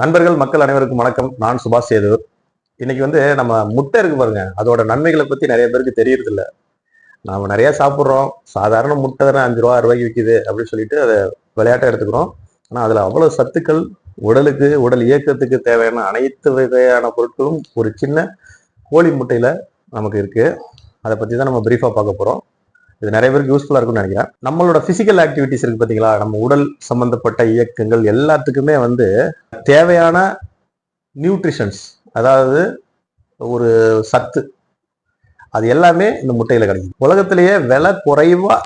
நண்பர்கள் மக்கள் அனைவருக்கும் வணக்கம். நான் சுபாஷ் சேது இன்னைக்கு வந்து நம்ம முட்டை இருக்கு பாருங்க. அதோட நன்மைகளை பத்தி நிறைய பேருக்கு தெரியறது இல்ல நாம நிறைய சாப்பிட்றோம். சாதாரண முட்டை தானே அஞ்சு ரூபா ஆறு ரூபாய்க்கு விற்கிது அப்படின்னு சொல்லிட்டு அதை விளையாட்டை எடுத்துக்கிறோம். ஆனா அதுல அவ்வளவு சத்துக்கள் உடலுக்கு உடல் இயக்கத்துக்கு தேவையான அனைத்து வகையான பொருட்களும் ஒரு சின்ன கோழி முட்டையில நமக்கு இருக்கு. அதை பத்தி தான் நம்ம பிரீஃபா பார்க்க போறோம். இது நிறைய பேருக்கு யூஸ்ஃபுல்லாக இருக்கும்னு நினைக்கிறேன். நம்மளோட ஃபிசிக்கல் ஆக்டிவிட்டிஸ் இருக்கு பார்த்தீங்களா நம்ம உடல் சம்பந்தப்பட்ட இயக்கங்கள் எல்லாத்துக்குமே வந்து தேவையான நியூட்ரிஷன்ஸ் அதாவது ஒரு சத்து அது எல்லாமே இந்த முட்டையில் கிடைக்கும் உலகத்திலேயே விலை குறைவாக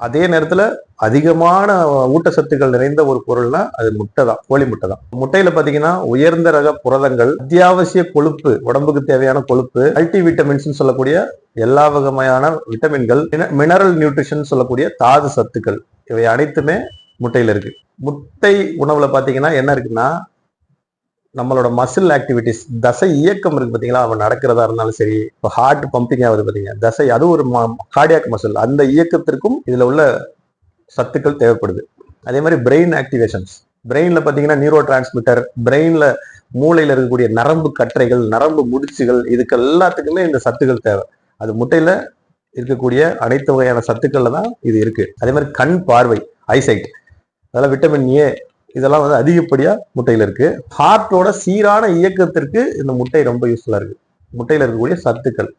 அதே நேரத்துல அதிகமான ஊட்டச்சத்துக்கள் நிறைந்த ஒரு பொருள்னா அது முட்டை தான் கோழி முட்டை தான் முட்டையில பாத்தீங்கன்னா உயர்ந்த ரக புரதங்கள் அத்தியாவசிய கொழுப்பு உடம்புக்கு தேவையான கொழுப்பு மல்டி விட்டமின்ஸ் சொல்லக்கூடிய எல்லா வகையான விட்டமின்கள் மினரல் நியூட்ரிஷன் சொல்லக்கூடிய தாது சத்துக்கள். இவை அனைத்துமே முட்டையில இருக்கு. முட்டை உணவுல பாத்தீங்கன்னா என்ன இருக்குன்னா நம்மளோட மசில் ஆக்டிவிட்டிஸ் தசை இயக்கம் இருக்கு பார்த்தீங்களா அவன் நடக்கிறதா இருந்தாலும் சரி இப்போ ஹார்ட் பம்பிங் ஆகுது பார்த்தீங்க தசை அது ஒரு கார்டியாக் மசில் அந்த இயக்கத்திற்கும் இதில் உள்ள சத்துக்கள் தேவைப்படுது. அதே மாதிரி பிரெயின் ஆக்டிவேஷன்ஸ் பிரெயினில் பார்த்தீங்கன்னா நியூரோ டிரான்ஸ்மிட்டர் பிரெயினில் மூளையில் இருக்கக்கூடிய நரம்பு கற்றைகள் நரம்பு முடிச்சுகள் இதுக்கு எல்லாத்துக்குமே இந்த சத்துக்கள் தேவை. அது முட்டையில் இருக்கக்கூடிய அனைத்து வகையான சத்துக்கள்ல தான் இது இருக்கு. அதே மாதிரி கண் பார்வை ஐசைட் அதெல்லாம் விட்டமின் ஏ இதெல்லாம் வந்து அதிகப்படியா முட்டையில இருக்கு. ஹார்ட்டோட சீரான இயக்கத்திற்கு இந்த முட்டை ரொம்ப யூஸ்ஃபுல்லா இருக்கு. முட்டையில இருக்கக்கூடிய சத்துக்கள்.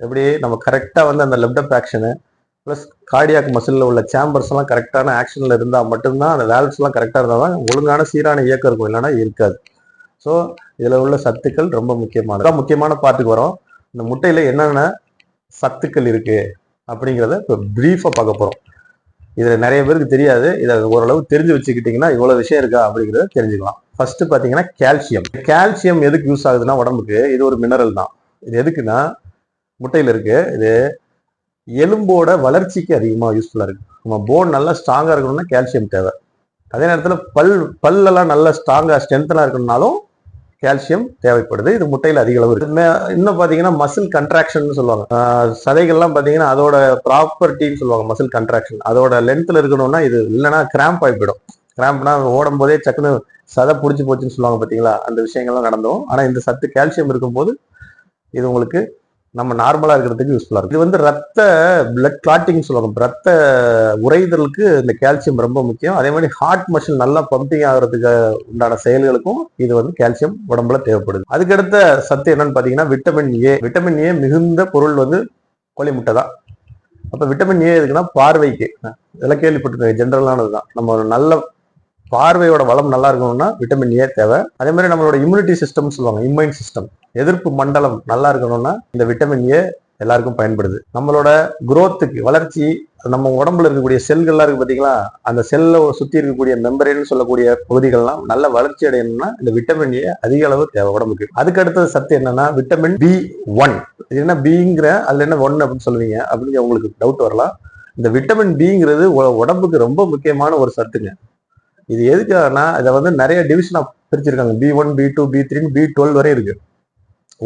எப்படி நம்ம கரெக்டா வந்து அந்த லெப்டப் ஆக்ஷனு ப்ளஸ் கார்டியாக் மசில்ல உள்ள சேம்பர்ஸ் எல்லாம் கரெக்டான ஆக்ஷன்ல இருந்தா மட்டும்தான் அந்த வேல்வ்ஸ் எல்லாம் கரெக்டா இருந்தால் தான் ஒழுங்கான சீரான இயக்கம் இருக்கும் இல்லைன்னா இருக்காது. ஸோ இதுல உள்ள சத்துக்கள் ரொம்ப முக்கியமானது. முக்கியமான பாட்டுக்கு வரோம். இந்த முட்டையில என்னென்ன சத்துக்கள் இருக்கு அப்படிங்கிறத இப்போ ப்ரீஃபாக பார்க்க போகிறோம் இதில் நிறைய பேருக்கு தெரியாது. இதை ஓரளவு தெரிஞ்சு வச்சுக்கிட்டிங்கன்னா இவ்வளோ விஷயம் இருக்கா அப்படிங்கிறத தெரிஞ்சுக்கலாம். ஃபர்ஸ்ட் பார்த்தீங்கன்னா கால்சியம் கால்சியம் எதுக்கு யூஸ் ஆகுதுன்னா உடம்புக்கு? இது ஒரு மினரல் தான். இது எதுக்குன்னா முட்டையில் இருக்கு. இது எலும்போட வளர்ச்சிக்கு அதிகமாக யூஸ்ஃபுல்லாக இருக்குது நம்ம போன் நல்லா ஸ்ட்ராங்காக இருக்கணும்னா கால்சியம் தேவை. அதே நேரத்தில் பல் பல்லெல்லாம் நல்லா ஸ்ட்ராங்காக ஸ்ட்ரென்த்தனாக இருக்கணும்னாலும் கால்சியம் தேவைப்படுது. இது முட்டையில் அதிக அளவு இருக்கு. இன்னும் பார்த்தீங்கன்னா மசில் கன்ட்ராக்ஷன் சொல்லுவாங்க. சதைகள்லாம் பார்த்தீங்கன்னா அதோட ப்ராப்பர்ட்டின்னு சொல்லுவாங்க மசில் கன்ட்ராக்ஷன் அதோட லென்த்தில் இருக்கணும்னா இது இல்லைன்னா கிராம்ப் ஆகி போயிடும். கிராம்ப்னா ஓடும் போதே சக்குன்னு சதை பிடிச்சி போச்சுன்னு சொல்லுவாங்க பார்த்தீங்களா அந்த விஷயங்கள்லாம் நடந்தோம் ஆனால் இந்த சத்து கால்சியம் இருக்கும்போது இது உங்களுக்கு நம்ம நார்மலா இருக்கிறதுக்கு யூஸ்ஃபுல்லா இருக்கு இது வந்து ரத்த பிளட் கிளாட்டிங் சொல்லுவாங்க. ரத்த உறைதலுக்கு இந்த கால்சியம் ரொம்ப முக்கியம். அதே மாதிரி ஹார்ட் மஷின் நல்லா பம்பிங் ஆகிறதுக்கு உண்டான செயல்களுக்கும் இது வந்து கால்சியம் உடம்புல தேவைப்படுது. அதுக்கடுத்த சத்து என்னன்னு பாத்தீங்கன்னா விட்டமின் ஏ விட்டமின் ஏ மிகுந்த பொருள் வந்து கோழி முட்டை தான். அப்ப விட்டமின் ஏ எதுக்குன்னா பார்வைக்கு. இதெல்லாம் கேள்விப்பட்டிருக்கேன். ஜென்ரலானது தான் நம்ம நல்ல பார்வையோட வளம் நல்லா இருக்கணும்னா விட்டமின் ஏ தேவை. அதே மாதிரி நம்மளோட இம்யூனிட்டி சிஸ்டம் சொல்லுவாங்க இம்யூன் சிஸ்டம் எதிர்ப்பு மண்டலம் நல்லா இருக்கணும்னா இந்த விட்டமின் ஏ எல்லாருக்கும் பயன்படுது. நம்மளோட குரோத்துக்கு வளர்ச்சி நம்ம உடம்புல இருக்கக்கூடிய செல்கள்லாம் இருக்கு பார்த்தீங்களா அந்த செல்ல சுத்தி இருக்கக்கூடிய மெம்பரேன்னு சொல்லக்கூடிய பகுதிகள்லாம் நல்ல வளர்ச்சி அடையணும்னா இந்த விட்டமின் ஏ அதிக அளவு தேவை உடம்புக்கு. அதுக்கு அடுத்தது சத்து என்னன்னா விட்டமின் பி ஒன் இது என்ன பிங்கிற அதுல என்ன ஒன் அப்படின்னு சொல்லுவீங்க அப்படின்னு உங்களுக்கு டவுட் வரலாம். இந்த விட்டமின் பிங்கிறது உடம்புக்கு ரொம்ப முக்கியமான ஒரு சத்துங்க. இது எதுக்காகனா இதை வந்து நிறைய டிவிஷனாக பிரிச்சிருக்காங்க. B one B two B three B twelve வரை இருக்கு.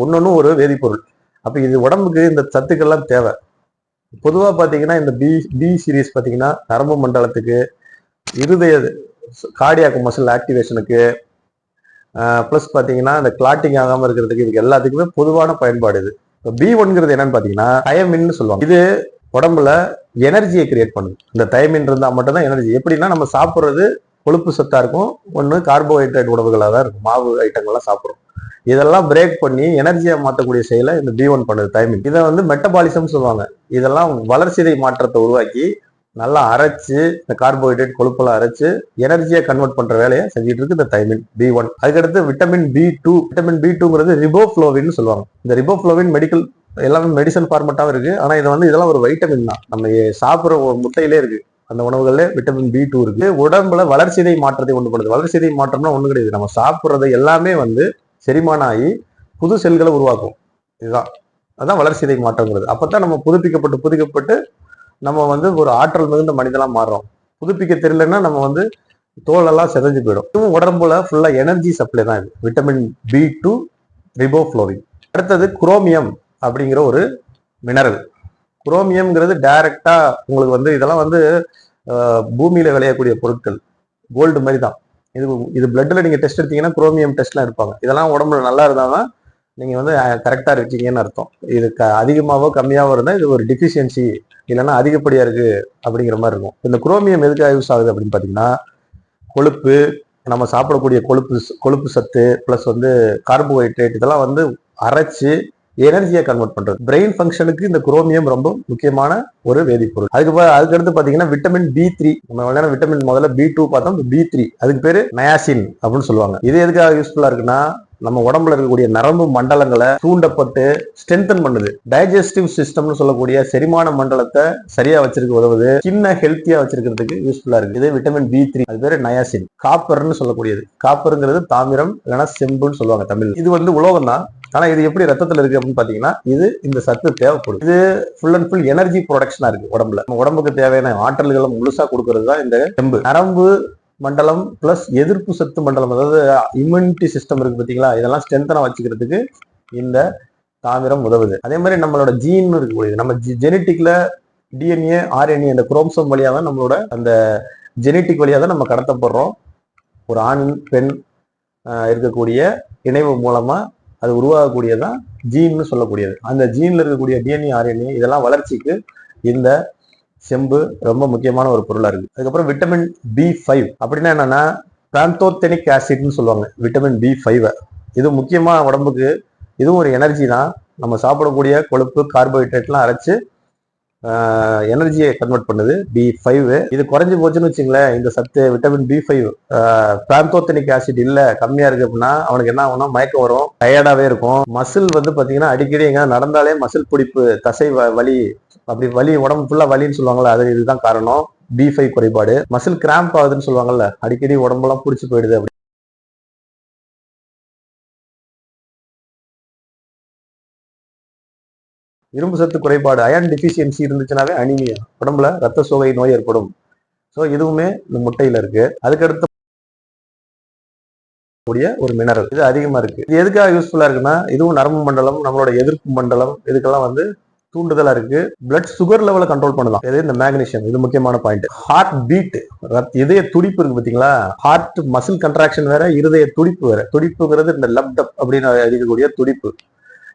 ஒன்னொன்னு ஒரு வேதிப்பொருள். அப்போ இது உடம்புக்கு இந்த சத்துக்கள்லாம் தேவை. பொதுவாக பார்த்தீங்கன்னா இந்த பி பி சீரீஸ் பார்த்தீங்கன்னா நரம்பு மண்டலத்துக்கு இருதய கார்டியாக் மசில் ஆக்டிவேஷனுக்கு ப்ளஸ் பார்த்தீங்கன்னா இந்த கிளாட்டிங் ஆகாமல் இருக்கிறதுக்கு இதுக்கு எல்லாத்துக்குமே பொதுவான பயன்பாடு இது. இப்போ பி ஒன்ங்கிறது என்னன்னு பார்த்தீங்கன்னா தயமின்னு சொல்லுவாங்க. இது உடம்புல எனர்ஜியை கிரியேட் பண்ணுது. இந்த தயமின் இருந்தால் மட்டும்தான் எனர்ஜி எப்படின்னா நம்ம சாப்பிட்றது கொழுப்பு சத்தா இருக்கும். ஒன்று கார்போஹைட்ரேட் உணவுகளாக தான் இருக்கும். மாவு ஐட்டங்கள்லாம் சாப்பிட்றோம். இதெல்லாம் பிரேக் பண்ணி எனர்ஜியை மாற்றக்கூடிய செயலை இந்த பி ஒன் பண்ணுது டைமிங் இதை வந்து மெட்டபாலிசம் சொல்லுவாங்க. இதெல்லாம் வளர்ச்சிதை மாற்றத்தை உருவாக்கி நல்லா அரைச்சு இந்த கார்போஹைட்ரேட் கொழுப்பெல்லாம் அரைச்சு எனர்ஜியை கன்வெர்ட் பண்ற வேலையை செஞ்சுட்டு இருக்கு இந்த தைமின் பி ஒன் அதுக்கடுத்து vitamin B two vitamin B டூங்கிறது riboflavin சொல்லுவாங்க. இந்த ரிபோஃப்ளோவின் மெடிக்கல் எல்லாமே மெடிசன் ஃபார்மெட்டாகவும் இருக்கு. ஆனால் இது வந்து இதெல்லாம் ஒரு வைட்டமின் தான். நம்ம சாப்பிட்ற ஒரு முட்டையிலே இருக்கு. அந்த உணவுகள்ல விட்டமின் பி டூ இருக்கு. உடம்புல வளர்ச்சிதை மாற்றத்தை ஒன்று பண்ணுது. வளர்ச்சிதை மாற்றம்னா ஒன்றும் கிடையாது. நம்ம சாப்பிட்றது எல்லாமே வந்து செரிமானம் ஆகி புது செல்களை உருவாக்கும். இதுதான். அதுதான் வளர்ச்சிதை மாற்றங்கிறது அப்போ தான் நம்ம புதுப்பிக்கப்பட்டு புதுப்பிக்கப்பட்டு நம்ம வந்து ஒரு ஆற்றல் மிகுந்த மனிதனாக மாறுறோம். புதுப்பிக்க தெரியலன்னா நம்ம வந்து தோலெல்லாம் செதஞ்சு போயிடும். இதுவும் உடம்புல ஃபுல்லாக எனர்ஜி சப்ளை தான் இது. விட்டமின் பி டூ ரிபோஃப்ளோரின் அடுத்தது குரோமியம் அப்படிங்கிற ஒரு மினரல் குரோமியம்ங்கிறது டைரக்டா உங்களுக்கு வந்து இதெல்லாம் வந்து பூமியில விளையக்கூடிய பொருட்கள். கோல்டு மாதிரி தான். இது இது பிளட்டில் நீங்கள் டெஸ்ட் எடுத்தீங்கன்னா குரோமியம் டெஸ்ட்லாம் எடுப்பாங்க. இதெல்லாம் உடம்புல நல்லா இருந்தால் தான் நீங்கள் வந்து கரெக்டாக இருக்கீங்கன்னு அர்த்தம். இது க அதிகமாகவோ கம்மியாகவோ இருந்தால் இது ஒரு டிஃபிஷியன்சி இல்லைன்னா அதிகப்படியாக இருக்குது அப்படிங்கிற மாதிரி இருக்கும். இந்த குரோமியம் எதுக்காக யூஸ் ஆகுது அப்படின்னு பார்த்தீங்கன்னா கொழுப்பு நம்ம சாப்பிடக்கூடிய கொழுப்பு கொழுப்பு சத்து ப்ளஸ் வந்து கார்போஹைட்ரேட் இதெல்லாம் வந்து அரைச்சி எனர்ஜியை கன்வெர்ட் பண்றது. பிரெயின் ஃபங்க்ஷனுக்கு இந்த குரோமியம் ரொம்ப முக்கியமான ஒரு வேதிப்பொருள். அதுக்கு அதுக்கடுத்து பாத்தீங்கன்னா விட்டமின் பி த்ரீ நம்ம விட்டமின் முதல்ல பி டூ பார்த்தோம் பி த்ரீ அதுக்கு பேரு நயாசின் அப்படின்னு சொல்லுவாங்க. இது எதுக்காக யூஸ்ஃபுல்லா இருக்குன்னா நம்ம உடம்புல இருக்கக்கூடிய நரம்பு மண்டலங்களை தூண்டப்பட்டு ஸ்ட்ரென்தன் பண்ணுது. டைஜஸ்டிவ் சிஸ்டம்னு சொல்லக்கூடிய செரிமான மண்டலத்தை சரியா வச்சிருக்க உதவுது. சின்ன ஹெல்த்தியா வச்சிருக்கிறதுக்கு யூஸ்ஃபுல்லா இருக்கு. இது விட்டமின் பி த்ரீ அது பேரு நயாசின் காப்பர்னு சொல்லக்கூடியது. காப்பருங்கிறது தாமிரம் இல்லைன்னா செம்புன்னு சொல்லுவாங்க தமிழ் இது வந்து உலோகம் தான் ஆனா இது எப்படி ரத்தத்துல இருக்கு அப்படின்னு பாத்தீங்கன்னா இது இந்த சத்து தேவைப்படும். இது ஃபுல் அண்ட் ஃபுல் எனர்ஜி ப்ரொடக்ஷனா இருக்கு உடம்புல. நம்ம உடம்புக்கு தேவையான ஆற்றல்களை முழுசா கொடுக்கறது தான் இந்த செம்பு நரம்பு மண்டலம் பிளஸ் எதிர்ப்பு சத்து மண்டலம் அதாவது இம்யூனிட்டி சிஸ்டம் இருக்கு பாத்தீங்களா? இதெல்லாம் ஸ்ட்ரென்தனா வச்சுக்கிறதுக்கு இந்த தாமிரம் உதவுது. அதே மாதிரி நம்மளோட ஜீன் இருக்கக்கூடியது நம்ம ஜெனட்டிக்ல டிஎன்ஏ ஆர்என்ஏ இந்த குரோம்சோம் வழியா தான் நம்மளோட அந்த ஜெனட்டிக் வழியா தான் நம்ம கடத்தப்படுறோம். ஒரு ஆண் பெண் இருக்கக்கூடிய இணைவு மூலமா அது உருவாகக்கூடியதான் ஜீன்னு சொல்லக்கூடியது. அந்த ஜீன்ல இருக்கக்கூடிய டிஎன்ஏ ஆர்என்ஏ இதெல்லாம் வளர்ச்சிக்கு இந்த செம்பு ரொம்ப முக்கியமான ஒரு பொருளாக இருக்குது அதுக்கப்புறம் விட்டமின் பி ஃபைவ் அப்படின்னா என்னன்னா பேந்தோத்தெனிக் ஆசிட்னு சொல்லுவாங்க. விட்டமின் பி ஃபைவை இது முக்கியமாக உடம்புக்கு இதுவும் ஒரு எனர்ஜி தான். நம்ம சாப்பிடக்கூடிய கொழுப்பு கார்போஹைட்ரேட்லாம் அரைச்சு எனர்ஜியை கன்வெர்ட் பண்ணுது. பி ஃபைவ் இது குறைஞ்சி போச்சுன்னு வச்சுங்களேன் இந்த சத்து vitamin B five pantothenic acid இல்லை கம்மியாக இருக்கு அப்படின்னா அவனுக்கு என்ன ஆகும்னா மயக்கம் வரும் டயர்டாகவே இருக்கும். மசில் வந்து பார்த்தீங்கன்னா அடிக்கடி எங்க நடந்தாலே மசில் பிடிப்பு தசை வ- வலி அப்படி வலி உடம்பு ஃபுல்லாக வலின்னு சொல்லுவாங்கள்ல அது இதுதான் காரணம். பி ஃபைவ் குறைபாடு. மசில் கிராம்ப் ஆகுதுன்னு சொல்லுவாங்கல்ல அடிக்கடி உடம்பெல்லாம் பிடிச்சி போயிடுது அப்படி. இரும்பு சத்து குறைபாடு அயன் டிஃபிஷியன்சி இருந்துச்சுனாவே அனிமியா உடம்புல ரத்த சோகை நோய் ஏற்படும். ஸோ இதுவுமே இந்த முட்டையில இருக்கு. அதுக்கடுத்து கூடிய ஒரு மினரல் இது அதிகமா இருக்கு. இது எதுக்காக யூஸ்ஃபுல்லா இருக்குன்னா இதுவும் நரம்பு மண்டலம் நம்மளோட எதிர்ப்பு மண்டலம் இதுக்கெல்லாம் வந்து தூண்டுதலா இருக்கு. பிளட் சுகர் லெவலை கண்ட்ரோல் பண்ணலாம் இது இந்த மேக்னீஷியம் இது முக்கியமான பாயிண்ட் ஹார்ட் பீட் இதய துடிப்பு இருக்கு பாத்தீங்களா? ஹார்ட் மசில் கன்ட்ராக்ஷன் வேற இருதய துடிப்பு வேற. துடிப்புங்கிறது இந்த லப்டப் அப்படின்னு இருக்கக்கூடிய துடிப்பு.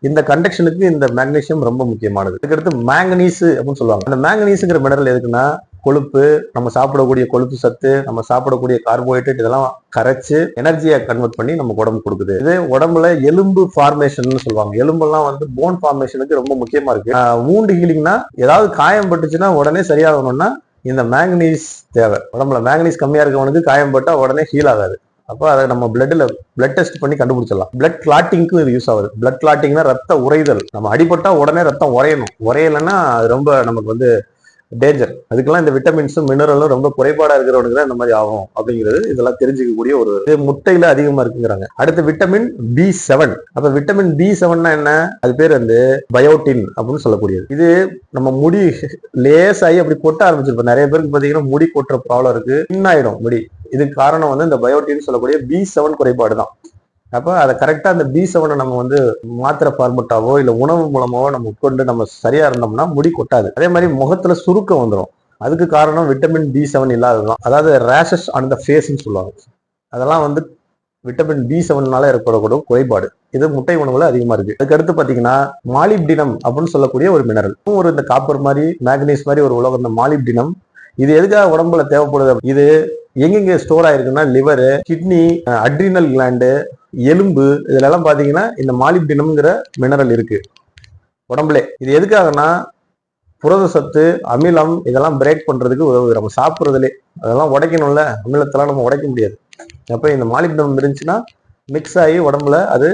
இந்த கண்டக்ஷனுக்கு இந்த மேக்னீசியம் ரொம்ப முக்கியமானது. இதுக்கடுத்து மேங்கனீஸ் அப்படின்னு சொல்லுவாங்க. இந்த மேங்கனீஸுங்கிற மினரல் எதுக்குன்னா கொழுப்பு நம்ம சாப்பிடக்கூடிய கொழுப்பு சத்து நம்ம சாப்பிடக்கூடிய கார்போஹைட்ரேட் இதெல்லாம் கரைச்சு எனர்ஜியை கன்வெர்ட் பண்ணி நமக்கு உடம்பு கொடுக்குது. இது உடம்புல எலும்பு ஃபார்மேஷன் சொல்லுவாங்க. எலும்பெல்லாம் வந்து போன் ஃபார்மேஷனுக்கு ரொம்ப முக்கியமா இருக்கு. மூண்டு ஹீலிங்னா ஏதாவது காயம் பட்டுச்சுன்னா உடனே சரியாகணும்னா இந்த மேங்கனீஸ் தேவை. உடம்புல மேங்கனீஸ் கம்மியா இருக்கவனுக்கு காயம் பட்டா உடனே ஹீல் ஆகாது. அப்போ அதை நம்ம பிளட்ல பிளட் டெஸ்ட் பண்ணி கண்டுபிடிச்சிடலாம். பிளட் கிளாட்டிங்க்கும் இது யூஸ் ஆகுது. பிளட் கிளாட்டிங்னா ரத்த உறைதல். நம்ம அடிபட்டா உடனே ரத்தம் உறையணும். உறையலைன்னா அது ரொம்ப நமக்கு வந்து டேஞ்சர் அதுக்கெல்லாம் இந்த விட்டமின்ஸும் மினரலும் ரொம்ப குறைபாடா இருக்கிறவனுக்கு தான் இந்த மாதிரி ஆகும் அப்படிங்கிறது இதெல்லாம் தெரிஞ்சுக்கக்கூடிய ஒரு முட்டையில அதிகமா இருக்குங்கிறாங்க. அடுத்து விட்டமின் பி செவன் அப்ப விட்டமின் பி செவன்னா என்ன? அது பேர் வந்து பயோட்டின் அப்படின்னு சொல்லக்கூடியது. இது நம்ம முடி லேசாகி அப்படி கொட்ட ஆரம்பிச்சிருப்போம் நிறைய பேருக்கு பாத்தீங்கன்னா முடி கொட்டுற ப்ராப்ளம் இருக்கு. பின்னாயிடும் முடி. இதுக்கு காரணம் வந்து இந்த பயோட்டின் சொல்லக்கூடிய பி செவன் குறைபாடு தான் அப்போ அதை கரெக்டாக அந்த பி செவனை நம்ம வந்து மாத்திரை ஃபார்மெட்டாவோ இல்லை உணவு மூலமாவோ நம்ம உட்கொண்டு நம்ம சரியாக இருந்தோம்னா முடி கொட்டாது. அதே மாதிரி முகத்தில் சுருக்கம் வந்துடும் அதுக்கு காரணம் விட்டமின் பி செவன் இல்லாததான் அதாவது ரேஷஸ் ஆன் த ஃபேஸ்ன்னு சொல்லுவாங்க. அதெல்லாம் வந்து விட்டமின் பி செவன்னால ஏற்படக்கூடிய குறைபாடு. இது முட்டை உணவுல அதிகமா இருக்கு. அதுக்கடுத்து பாத்தீங்கன்னா மாலிப்டினம் அப்படின்னு சொல்லக்கூடிய ஒரு மினரல் ஒரு இந்த காப்பர் மாதிரி மேக்னீஸ் மாதிரி ஒரு உலகம் இந்த மாலிப்டினம் இது எதுக்காக உடம்புல தேவைப்படுது? இது எங்கெங்க ஸ்டோர் ஆயிருக்குன்னா லிவரு கிட்னி அட்ரினல் கிளாண்டு எலும்பு இதுல எல்லாம் பாத்தீங்கன்னா இந்த மாலிப்டினம்ங்கிற மினரல் இருக்கு. உடம்புல. இது எதுக்காகனா புரத சத்து அமிலம் இதெல்லாம் பிரேக் பண்றதுக்கு உதவுது. நம்ம சாப்பிட்றதுலே. அதெல்லாம் உடைக்கணும்ல. அமிலத்தெல்லாம் நம்ம உடைக்க முடியாது. அப்போ இந்த மாலிப்டினம் இருந்துச்சுன்னா மிக்ஸ் ஆகி உடம்புல அது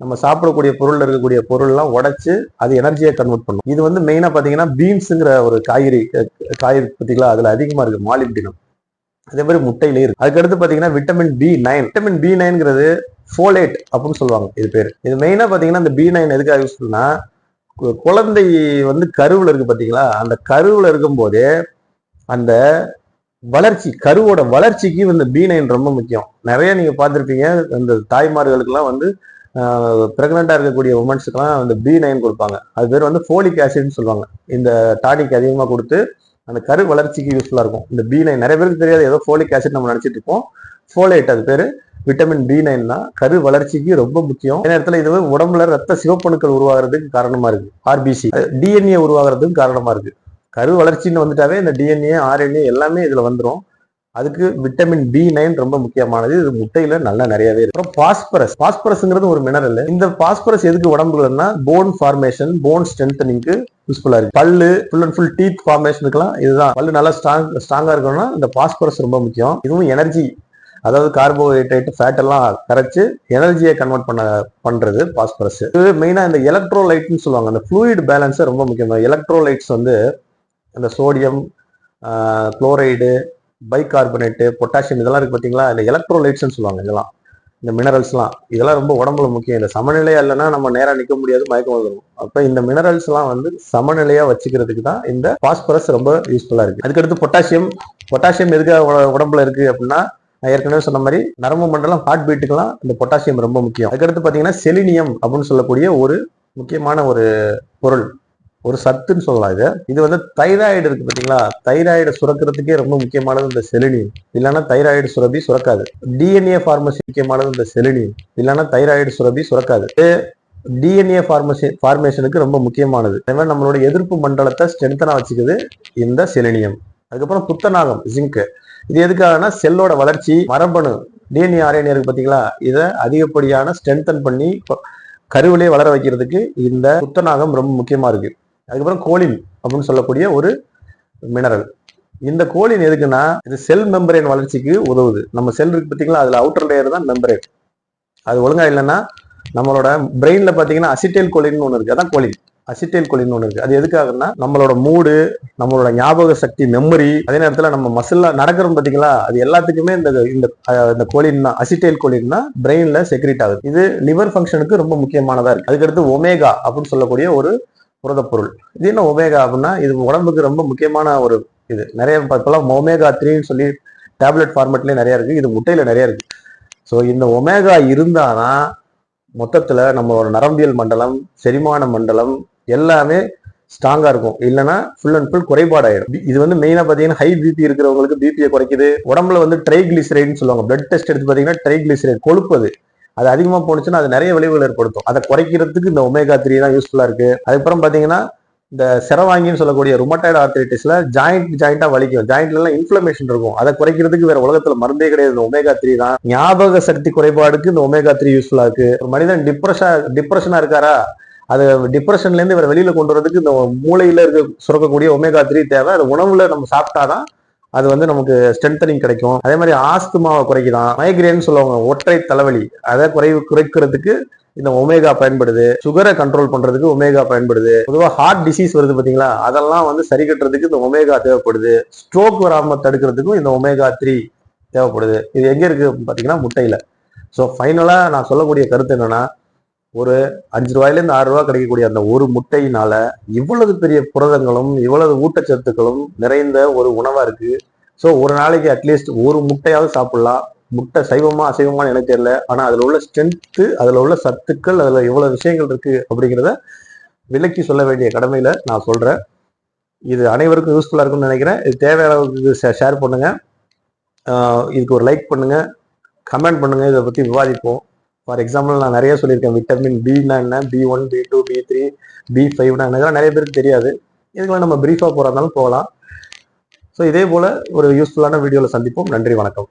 நம்ம சாப்பிடக்கூடிய பொருள் இருக்கக்கூடிய பொருள்லாம் உடைச்சு அது எனர்ஜியை கன்வெர்ட் பண்ணும். இது வந்து மெயினாக பார்த்தீங்கன்னா பீன்ஸுங்கிற ஒரு காய்கறி காய்கறி பார்த்தீங்களா அதில் அதிகமாக இருக்குது மாலிப்டினம். அதே மாதிரி முட்டையிலே இருக்கு. அதுக்கடுத்து பார்த்தீங்கன்னா vitamin B nine vitamin B நைன்ங்கிறது folate அப்படின்னு சொல்லுவாங்க இது பேர். இது மெயினாக பார்த்தீங்கன்னா இந்த பி நைன் எதுக்காக யூஸ்ஃபுல்னா குழந்தை வந்து கருவில் இருக்கு பார்த்தீங்களா அந்த கருவில் இருக்கும்போதே அந்த வளர்ச்சி கருவோட வளர்ச்சிக்கு இந்த பி நைன் ரொம்ப முக்கியம். நிறைய நீங்க பார்த்துருப்பீங்க இந்த தாய்மார்களுக்கெல்லாம் வந்து பிரெக்னெண்டா இருக்கக்கூடிய உமன்ஸுக்கெல்லாம் அந்த பி நைன் கொடுப்பாங்க. அது பேர் வந்து ஃபோலிக் ஆசிட்னு சொல்லுவாங்க. இந்த டானிக் அதிகமாக கொடுத்து அந்த கரு வளர்ச்சிக்கு யூஸ்ஃபுல்லாக இருக்கும். இந்த பி நைன் நிறைய பேருக்கு தெரியாது. ஏதோ ஃபோலிக் ஆசிட் நம்ம நினச்சிட்டு இருப்போம். ஃபோலேட் அது பேர். விட்டமின் பி நைன் தான் கரு வளர்ச்சிக்கு ரொம்ப முக்கியம். அதே நேரத்தில் இது உடம்புல ரத்த சிவப்பணுக்கள் உருவாகிறதுக்கு காரணமாக இருக்கு. ஆர்பிசி டிஎன்ஏ உருவாகிறதுக்கு காரணமாக இருக்கு. கரு வளர்ச்சின்னு வந்துட்டாவே இந்த டிஎன்ஏ ஆர்என்ஏ எல்லாமே இதில் வந்துடும் அதுக்கு விட்டமின் பி நைன் ரொம்ப முக்கியமானது. இது முட்டையில நல்லா நிறையவே இருக்கு. அப்புறம் பாஸ்பரஸ் பாஸ்பரஸ்ங்கிறது ஒரு மினரல் இந்த பாஸ்பரஸ் எதுக்கு உடம்புலன்னா போன் ஃபார்மேஷன் போன் ஸ்ட்ரென்தனிங்க்கு யூஸ்ஃபுல்லா இருக்கு. பல்லு ஃபுல் அண்ட் ஃபுல் டீத் ஃபார்மேஷனுக்குலாம் இதுதான். பல்லு நல்லா ஸ்ட்ராங் ஸ்ட்ராங்கா இருக்கணும்னா இந்த பாஸ்பரஸ் ரொம்ப முக்கியம். இதுவும் எனர்ஜி அதாவது கார்போஹைட்ரேட் ஃபேட் எல்லாம் கரைச்சு எனர்ஜியை கன்வெர்ட் பண்ண பண்றது பாஸ்பரஸ் இது மெயினா இந்த எலக்ட்ரோலைட்னு சொல்லுவாங்க. அந்த ஃப்ளூயிட் பேலன்ஸ் ரொம்ப முக்கியம். எலக்ட்ரோலைட்ஸ் வந்து இந்த சோடியம் குளோரைடு பைகார்பனேட்டு பொட்டாசியம் இதெல்லாம் இருக்கு பார்த்தீங்களா இந்த எலக்ட்ரோலைட்ஸ்னு சொல்லுவாங்க இதெல்லாம். இந்த மினரல்ஸ்லாம் இதெல்லாம் ரொம்ப உடம்புல முக்கியம். இந்த சமநிலையா இல்லைன்னா நம்ம நேராக நிற்க முடியாது மயக்கம் வந்துடும் அப்போ இந்த மினரல்ஸ்லாம் வந்து சமநிலையா வச்சுக்கிறதுக்கு தான் இந்த பாஸ்பரஸ் ரொம்ப யூஸ்ஃபுல்லா இருக்கு. அதுக்கடுத்து பொட்டாசியம் பொட்டாசியம் எதுக்காக உடம்புல இருக்கு அப்படின்னா நான் ஏற்கனவே சொன்ன மாதிரி நரம்பு மண்டலம் ஹார்ட் பீட்டுக்கெல்லாம் இந்த பொட்டாசியம் ரொம்ப முக்கியம். அதுக்கடுத்து பார்த்தீங்கன்னா செலினியம் அப்படின்னு சொல்லக்கூடிய ஒரு முக்கியமான ஒரு பொருள். ஒரு சத்துன்னு சொல்லலாம் இது. இது வந்து தைராய்டு இருக்கு பாத்தீங்களா தைராய்டு சுரக்கிறதுக்கே ரொம்ப முக்கியமானது இந்த செலினியம் இல்லைன்னா தைராய்டு சுரபி சுரக்காது. டிஎன்ஏ ஃபார்மசி முக்கியமானது இந்த செலினியம் இல்லைன்னா தைராய்டு சுரபி சுரக்காது. டிஎன்ஏ ஃபார்மசி ஃபார்மேஷனுக்கு ரொம்ப முக்கியமானது. அதே நம்மளோட எதிர்ப்பு மண்டலத்தை ஸ்ட்ரென்த்தனா வச்சுக்குது இந்த செலினியம். அதுக்கப்புறம் புத்தநாகம் ஜிங்க் இது எதுக்காகனா செல்லோட வளர்ச்சி மரபணு டிஎன்ஏ ஆர்என்ஏ இருக்கு பாத்தீங்களா இதை அதிகப்படியான ஸ்ட்ரென்தன் பண்ணி கருவிலே வளர வைக்கிறதுக்கு இந்த புத்தநாகம் ரொம்ப முக்கியமா இருக்கு. அதுக்கப்புறம் கோலின் அப்படின்னு சொல்லக்கூடிய ஒரு மினரல் இந்த கோலின் எதுக்குன்னா இது செல் மெம்பரேன் வளர்ச்சிக்கு உதவுது. நம்ம செல் இருக்கு பார்த்தீங்களா அதில் அவுட்டர் லேயர் தான் மெம்பரேன் அது ஒழுங்கா இல்லைன்னா நம்மளோட பிரெயினில் பார்த்தீங்கன்னா அசிட்டைல் கோலின் ஒன்று இருக்குது அதான் கோலின். அசிட்டைல் கோலின் ஒன்று இருக்கு. அது எதுக்காகன்னா நம்மளோட மூடு நம்மளோட ஞாபக சக்தி மெமரி அதே நேரத்தில் நம்ம மசில்ல நடக்கிறோம் பார்த்தீங்களா அது எல்லாத்துக்குமே இந்த இந்த இந்த கோலின் தான். அசிட்டைல் கோலின் தான் பிரெயின்ல செக்ரேட் ஆகுது. இது லிவர் ஃபங்க்ஷனுக்கு ரொம்ப முக்கியமானதா இருக்கு. அதுக்கடுத்து ஒமேகா அப்படின்னு சொல்லக்கூடிய ஒரு புரதப்பொருள். இது என்ன ஒமேகா அப்படின்னா இது உடம்புக்கு ரொம்ப முக்கியமான ஒரு இது. நிறைய இப்ப ஒமேகா த்ரீன்னு சொல்லி டேப்லெட் ஃபார்மெட்லேயே நிறைய இருக்குது இது முட்டையில் நிறைய இருக்குது ஸோ இந்த ஒமேகா இருந்தாதான் மொத்தத்தில் நம்மளோட நரம்பியல் மண்டலம் செரிமான மண்டலம் எல்லாமே ஸ்ட்ராங்காக இருக்கும். இல்லைன்னா ஃபுல் அண்ட் ஃபுல் குறைபாடாயிடும் இது வந்து மெயினாக பார்த்தீங்கன்னா ஹை பிபி இருக்கிறவங்களுக்கு பிபியை குறைக்குது. உடம்புல வந்து ட்ரைகிளிசரைட்னு சொல்லுவாங்க. பிளட் டெஸ்ட் எடுத்து பார்த்தீங்கன்னா ட்ரைகிளிசரைட் கொழுப்பு அது. அது அதிகமாக போனுச்சுன்னா அது நிறைய விளைவுகள் ஏற்படுத்தும். அதை குறைக்கிறதுக்கு இந்த ஒமேகா த்ரீ தான் யூஸ்ஃபுல்லாக இருக்குது அதுக்கப்புறம் பார்த்தீங்கன்னா இந்த செரவாங்கின்னு சொல்லக்கூடிய ருமட்டாய்டு ஆர்த்ரைட்டிஸ்ல ஜாயிண்ட் ஜாயிண்டா வலிக்கும். ஜாயிண்ட்லலாம் இன்ஃப்ளமேஷன் இன்ஃபிளமேஷன் இருக்கும். அதை குறைக்கிறதுக்கு வேற உலகத்துல மருந்தே கிடையாது. இந்த ஒமேகா த்ரீ தான். ஞாபக சக்தி குறைபாடுக்கு இந்த ஒமேகா த்ரீ யூஸ்ஃபுல்லா இருக்கு. ஒரு மனிதன் டிப்ரெஷன் டிப்ரெஷனா இருக்காரா? அது டிப்ரெஷன்ல இருந்து வேற வெளியில கொண்டு வரதுக்கு இந்த மூளையில இருக்க சுரக்கக்கூடிய ஒமேகா த்ரீ தேவை. அது உணவுல நம்ம சாப்பிட்டாதான் அது வந்து நமக்கு ஸ்ட்ரென்தனிங் கிடைக்கும். அதே மாதிரி ஆஸ்துமாவை குறைக்கலாம் மைக்ரேன் சொல்லுவாங்க ஒற்றை தலைவலி. அதை குறைவு குறைக்கிறதுக்கு இந்த ஒமேகா பயன்படுது. சுகரை கண்ட்ரோல் பண்றதுக்கு ஒமேகா பயன்படுது. பொதுவாக ஹார்ட் டிசீஸ் வருது பாத்தீங்களா அதெல்லாம் வந்து சரி கட்டுறதுக்கு இந்த ஒமேகா தேவைப்படுது. ஸ்ட்ரோக் வராம தடுக்கிறதுக்கும் இந்த ஒமேகா த்ரீ தேவைப்படுது. இது எங்க இருக்கு? பாத்தீங்கன்னா முட்டையில. ஸோ ஃபைனலா நான் சொல்லக்கூடிய கருத்து என்னன்னா ஒரு அஞ்சு ரூபாயிலேருந்து ஆறு ரூபா கிடைக்கக்கூடிய அந்த ஒரு முட்டையினால இவ்வளவு பெரிய புரதங்களும் இவ்வளவு ஊட்டச்சத்துக்களும் நிறைந்த ஒரு உணவா இருக்கு. ஸோ ஒரு நாளைக்கு அட்லீஸ்ட் ஒரு முட்டையாவது சாப்பிடலாம். முட்டை சைவமா அசைவமான்னு எனக்கு தெரியல. ஆனா அதுல உள்ள ஸ்ட்ரென்த்து அதுல உள்ள சத்துக்கள் அதுல எவ்வளவு விஷயங்கள் இருக்கு அப்படிங்கிறத விலக்கி சொல்ல வேண்டிய கடமையில நான் சொல்றேன். இது அனைவருக்கும் யூஸ்ஃபுல்லா இருக்கும்னு நினைக்கிறேன். இது தேவையான அளவுக்கு ஷேர் பண்ணுங்க. இதுக்கு ஒரு லைக் பண்ணுங்க. கமெண்ட் பண்ணுங்க. இதை பத்தி விவாதிப்போம். ஃபார் எக்ஸாம்பிள் நான் நிறைய சொல்லியிருக்கேன். விட்டமின் பின்னா என்ன? B one B two B three B ஃபைவ்னா என்ன? நிறைய பேருக்கு தெரியாது. இதுக்கெல்லாம் நம்ம பிரீஃபாக போகிறதாலும் போகலாம். ஸோ இதே போல ஒரு யூஸ்ஃபுல்லான வீடியோவில் சந்திப்போம். நன்றி வணக்கம்.